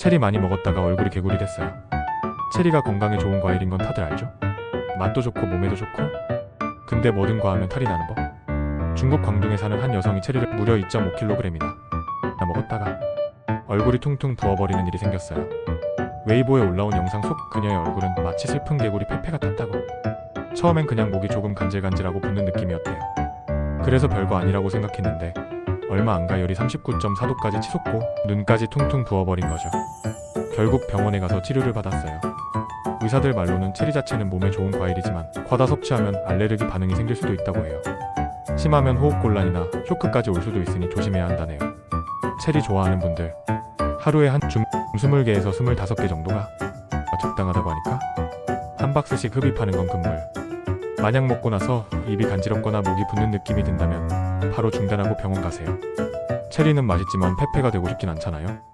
체리 많이 먹었다가 얼굴이 개구리 됐어요. 체리가 건강에 좋은 과일인 건 다들 알죠? 맛도 좋고 몸에도 좋고. 근데 뭐든 과하면 탈이 나는 법. 중국 광둥에 사는 한 여성이 체리를 무려 2.5kg이나 나 먹었다가 얼굴이 퉁퉁 부어버리는 일이 생겼어요. 웨이보에 올라온 영상 속 그녀의 얼굴은 마치 슬픈 개구리 페페 같았다고. 처음엔 그냥 목이 조금 간질간질하고 붓는 느낌이었대요. 그래서 별거 아니라고 생각했는데 얼마 안 가 열이 39.4도까지 치솟고 눈까지 퉁퉁 부어버린 거죠. 결국 병원에 가서 치료를 받았어요. 의사들 말로는 체리 자체는 몸에 좋은 과일이지만 과다 섭취하면 알레르기 반응이 생길 수도 있다고 해요. 심하면 호흡곤란이나 쇼크까지 올 수도 있으니 조심해야 한다네요. 체리 좋아하는 분들 하루에 한줌 20개에서 25개 정도가 적당하다고 하니까 한 박스씩 흡입하는 건 금물. 만약 먹고 나서 입이 간지럽거나 목이 붓는 느낌이 든다면 바로 중단하고 병원 가세요. 체리는 맛있지만 페페가 되고 싶진 않잖아요.